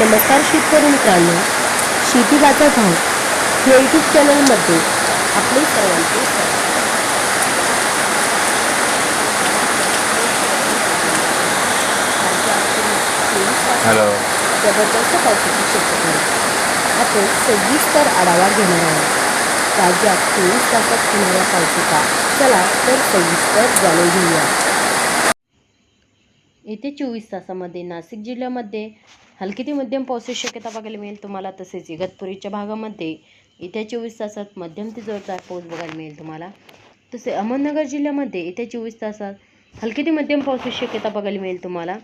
नमस्कार शेतकरी मित्रांनो शेती बाजार भाव या यूट्यूब चॅनलमध्ये आपले सर्वांचे. हॅलो जबरदस्त पावसाची शक्यता आहे. आपण सविस्तर आढावा घेणार आहोत राज्यात चोवीस तासात होणाऱ्या पावसाचा चला तर सविस्तर जाणून घेऊया येत्या चोवीस तासामध्ये नाशिक जिल्ह्यामध्ये हलकी ते मध्यम पावसाची शक्यता बघायला मिळेल तुम्हाला तसेच इगतपुरीच्या भागामध्ये येत्या चोवीस तासात मध्यम ते जोरदार पाऊस बघायला मिळेल तुम्हाला. तसे अहमदनगर जिल्ह्यामध्ये येत्या चोवीस तासात हलकी ते मध्यम पावसाची शक्यता बघायला मिळेल तुम्हाला.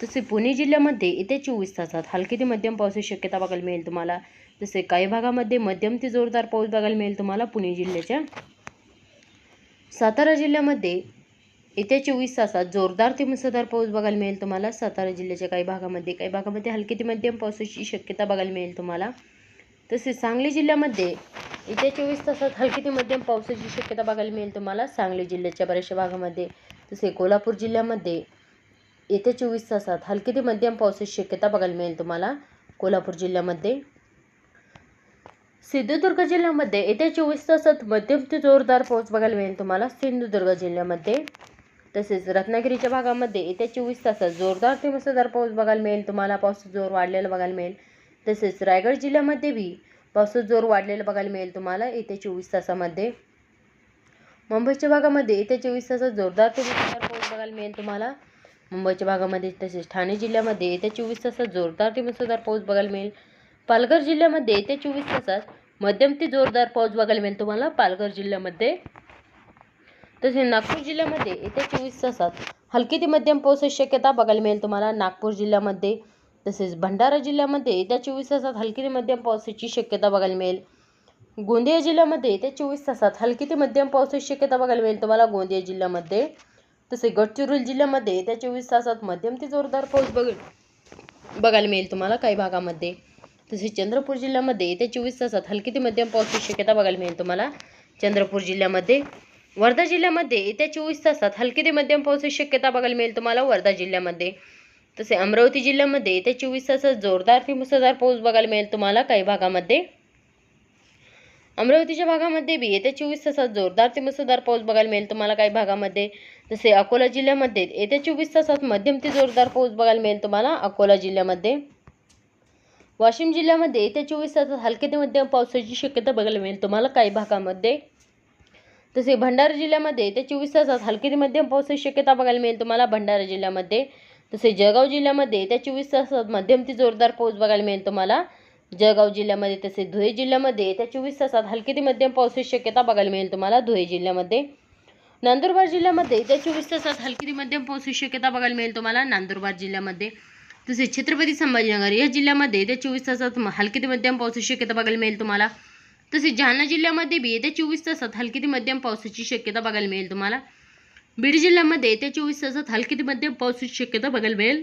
तसे पुणे जिल्ह्यामध्ये येत्या चोवीस तासात हलकी ते मध्यम पावसाची शक्यता बघायला मिळेल तुम्हाला. तसे काही भागामध्ये मध्यम ते जोरदार पाऊस बघायला मिळेल तुम्हाला पुणे जिल्ह्याच्या. सातारा जिल्ह्यामध्ये येत्या चोवीस तासात जोरदार ते मुसळधार पाऊस बघायला मिळेल तुम्हाला. सातारा जिल्ह्याच्या काही भागामध्ये काही भागामध्ये हलकी ते मध्यम पावसाची शक्यता बघायला मिळेल तुम्हाला. तसेच सांगली जिल्ह्यामध्ये येत्या चोवीस तासात हलकी ते मध्यम पावसाची शक्यता बघायला मिळेल तुम्हाला. सांगली जिल्ह्याच्या बऱ्याचशा भागामध्ये तसे कोल्हापूर जिल्ह्यामध्ये येत्या चोवीस तासात हलकी ते मध्यम पावसाची शक्यता बघायला मिळेल तुम्हाला. कोल्हापूर जिल्ह्यामध्ये सिंधुदुर्ग जिल्ह्यामध्ये येत्या चोवीस तासात मध्यम ते जोरदार पाऊस बघायला मिळेल तुम्हाला. सिंधुदुर्ग जिल्ह्यामध्ये तसेच रत्नागिरीच्या भागामध्ये येत्या चोवीस तासात जोरदार ते मुसळधार पाऊस बघायला मिळेल. तुम्हाला पावसाचा जोर वाढलेला बघायला मिळेल. तसेच रायगड जिल्ह्यामध्ये बी पावसाचा जोर वाढलेला बघायला मिळेल तुम्हाला येत्या चोवीस तासामध्ये. मुंबईच्या भागामध्ये येत्या चोवीस तासात जोरदार ते मुसळधार पाऊस बघायला मिळेल तुम्हाला. मुंबईच्या भागामध्ये तसेच ठाणे जिल्ह्यामध्ये येत्या चोवीस तासात जोरदार ते मुसळधार पाऊस बघायला मिळेल. पालघर जिल्ह्यामध्ये येत्या चोवीस तासात मध्यम ते जोरदार पाऊस बघायला मिळेल तुम्हाला. पालघर जिल्ह्यामध्ये तसेच नागपूर जिल्ह्यामध्ये येत्या चोवीस तासात हलकी ते मध्यम पावसाची शक्यता बघायला मिळेल तुम्हाला. नागपूर जिल्ह्यामध्ये तसेच भंडारा जिल्ह्यामध्ये येत्या चोवीस तासात हलकी ते मध्यम पावसाची शक्यता बघायला मिळेल. गोंदिया जिल्ह्यामध्ये येत्या चोवीस तासात हलकी ते मध्यम पावसाची शक्यता बघायला मिळेल तुम्हाला. गोंदिया जिल्ह्यामध्ये तसे गडचिरोली जिल्ह्यामध्ये येत्या चोवीस तासात मध्यम ते जोरदार पाऊस बघ बघायला मिळेल तुम्हाला काही भागामध्ये. तसेच चंद्रपूर जिल्ह्यामध्ये येत्या चोवीस तासात हलकी ते मध्यम पावसाची शक्यता बघायला मिळेल तुम्हाला. चंद्रपूर जिल्ह्यामध्ये वर्धा जिल्ह्यामध्ये येत्या चोवीस तासात हलकी ते मध्यम पावसाची शक्यता बघायला मिळेल तुम्हाला वर्धा जिल्ह्यामध्ये. तसे अमरावती जिल्ह्यामध्ये येत्या चोवीस तासात जोरदार ते मुसळधार पाऊस बघायला मिळेल तुम्हाला काही भागामध्ये. अमरावतीच्या भागामध्ये बी येत्या चोवीस तासात जोरदार ते मुसळधार पाऊस बघायला मिळेल तुम्हाला काही भागामध्ये. जसे अकोला जिल्ह्यामध्ये येत्या चोवीस तासात मध्यम ते जोरदार पाऊस बघायला मिळेल तुम्हाला अकोला जिल्ह्यामध्ये. वाशिम जिल्ह्यामध्ये येत्या चोवीस तासात हलके ते मध्यम पावसाची शक्यता बघायला मिळेल तुम्हाला काही भागामध्ये. तसे भंडारा जिल्ह्यामध्ये येत्या चोवीस तासात हलकी ते मध्यम पावसाची शक्यता बघायला मिळेल तुम्हाला भंडारा जिल्ह्यामध्ये. तसे जळगाव जिल्ह्यामध्ये येत्या चोवीस तासात मध्यम ते जोरदार पाऊस बघायला मिळेल तुम्हाला. जळगाव जिल्ह्यामध्ये तसे धुळे जिल्ह्यामध्ये येत्या चोवीस तासात हलकी ते मध्यम पावसाची शक्यता बघायला मिळेल तुम्हाला धुळे जिल्ह्यामध्ये. नंदुरबार जिल्ह्यामध्ये येत्या चोवीस तासात हलकी ते मध्यम पावसाची शक्यता बघायला मिळेल तुम्हाला नंदुरबार जिल्ह्यामध्ये. तसेच छत्रपती संभाजीनगर या जिल्ह्यामध्ये येत्या चोवीस तासात हलकी ते मध्यम पावसाची शक्यता बघायला मिळेल तुम्हाला. तसेच जालना जिल्ह्यामध्ये बी येत्या चोवीस तासात हलकी ते मध्यम पावसाची शक्यता बघायला मिळेल तुम्हाला. बीड जिल्ह्यामध्ये येत्या चोवीस तासात हलकी ते मध्यम पावसाची शक्यता बघायला मिळेल.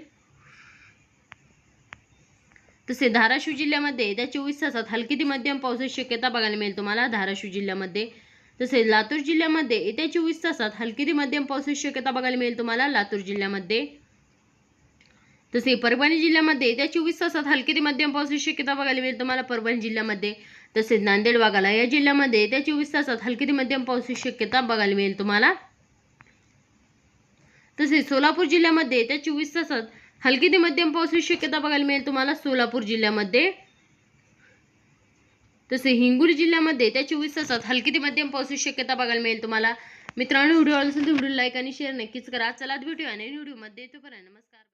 तसे धाराशिव जिल्ह्यामध्ये येत्या चोवीस तासात हलकी ते मध्यम पावसाची शक्यता बघायला मिळेल तुम्हाला धाराशिव जिल्ह्यामध्ये. तसेच लातूर जिल्ह्यामध्ये येत्या चोवीस तासात हलकी ते मध्यम पावसाची शक्यता बघायला मिळेल तुम्हाला लातूर जिल्ह्यामध्ये. तसे परभणी जिल्ह्यामध्ये येत्या चोवीस तासात हलकी ते मध्यम पावसाची शक्यता बघायला मिळेल तुम्हाला परभणी जिल्ह्यामध्ये. तसेच नांदेड वाघाला या जिल्ह्यामध्ये येत्या चोवीस तासात हलकी ते मध्यम पावसाची शक्यता बघायला मिळेल तुम्हाला. तसेच सोलापूर जिल्ह्यामध्ये येत्या चोवीस तासात हलकी ते मध्यम पावसाची शक्यता बघायला मिळेल तुम्हाला सोलापूर जिल्ह्यामध्ये. तसे हिंगोली जिल्ह्यामध्ये येत्या चोवीस तासात हलकी ते मध्यम पावसाची शक्यता बघायला मिळेल तुम्हाला. मित्रांनो व्हिडिओ आवडला असेल तर व्हिडिओ लाईक आणि शेअर नक्कीच करा. चला भेटूया आणि व्हिडिओमध्ये येतो करा नमस्कार.